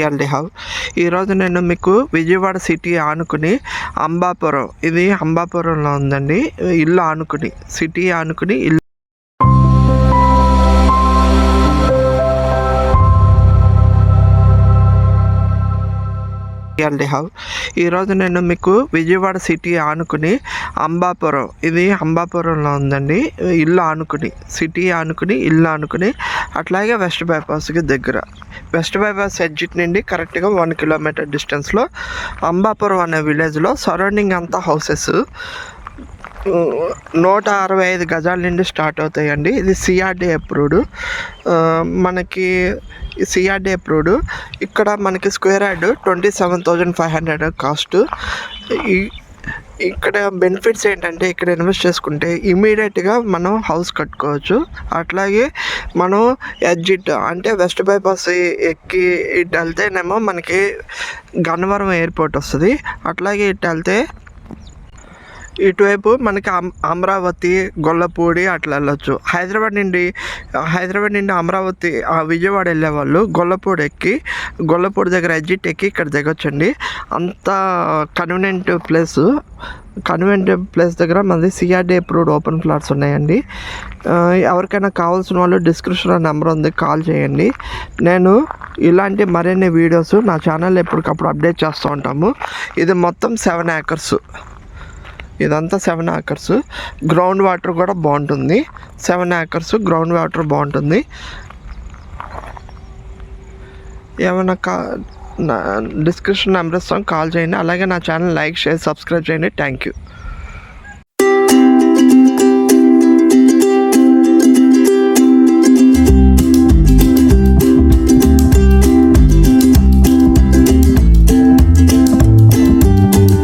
Reality hub ఈరోజు నేను మీకు విజయవాడ సిటీ ఆనుకుని అంబాపురం ఇది అంబాపురంలో ఉందండి. ఇల్లు ఆనుకుని సిటీ ఆనుకుని ఇల్లు అండి హౌ ఈరోజు నేను మీకు విజయవాడ సిటీ ఆనుకుని అంబాపురం ఇది అంబాపురంలో ఉందండి. ఇల్లు ఆనుకుని సిటీ ఆనుకుని ఇల్లు ఆనుకుని అట్లాగే వెస్ట్ బైపాస్కి దగ్గర. వెస్ట్ బైపాస్ ఎగ్జిట్ నుండి కరెక్ట్గా వన్ కిలోమీటర్ డిస్టెన్స్లో అంబాపురం అనే విలేజ్లో సరౌండింగ్ అంతా హౌసెస్ నూట అరవై ఐదు గజాల నుండి స్టార్ట్ అవుతాయండి. ఇది సిఆర్డి అప్రూవ్డ్ మనకి సిఆర్డి అప్రూవ్డ్ ఇక్కడ మనకి square yard twenty seven thousand five hundred cost. ఇక్కడ బెనిఫిట్స్ ఏంటంటే ఇక్కడ ఇన్వెస్ట్ చేసుకుంటే ఇమీడియట్గా మనం హౌస్ కట్టుకోవచ్చు. అట్లాగే మనం ఎగ్జిట్ అంటే వెస్ట్ బైపాస్ ఎక్కి ఇటు వెళ్తేనేమో మనకి గన్నవరం ఎయిర్పోర్ట్ వస్తుంది. అట్లాగే ఇటు వెళ్తే ఇటువైపు మనకి అమ్ అమరావతి గొల్లపూడి అట్లా వెళ్ళొచ్చు. హైదరాబాద్ నుండి హైదరాబాద్ నుండి అమరావతి విజయవాడ వెళ్ళే వాళ్ళు గొల్లపూడి ఎక్కి గొల్లపూడి దగ్గర ఎగ్జిట్ ఎక్కి ఇక్కడ దిగొచ్చండి. అంత కన్వీనియంట్ ప్లేస్ కన్వీనియంట్ ప్లేస్ దగ్గర మనది సిఆర్డీ అప్రూవ్డ్ ఓపెన్ ఫ్లాట్స్ ఉన్నాయండి. ఎవరికైనా కావాల్సిన వాళ్ళు డిస్క్రిప్షన్లో నెంబర్ ఉంది కాల్ చేయండి. నేను ఇలాంటి మరిన్ని వీడియోస్ నా ఛానల్ ఎప్పటికప్పుడు అప్డేట్ చేస్తూ ఉంటాము. ఇది మొత్తం సెవెన్ ఏకర్స్ ఇదంతా సెవెన్ ఏకర్స్ గ్రౌండ్ వాటర్ కూడా బాగుంటుంది. సెవెన్ ఏకర్స్ గ్రౌండ్ వాటర్ బాగుంటుంది. ఏమైనా కా నా డిస్క్రిప్షన్ నెంబర్ ఇస్తాం. కాల్ చేయండి. అలాగే నా ఛానల్ లైక్ షేర్ సబ్స్క్రైబ్ చేయండి. Thank you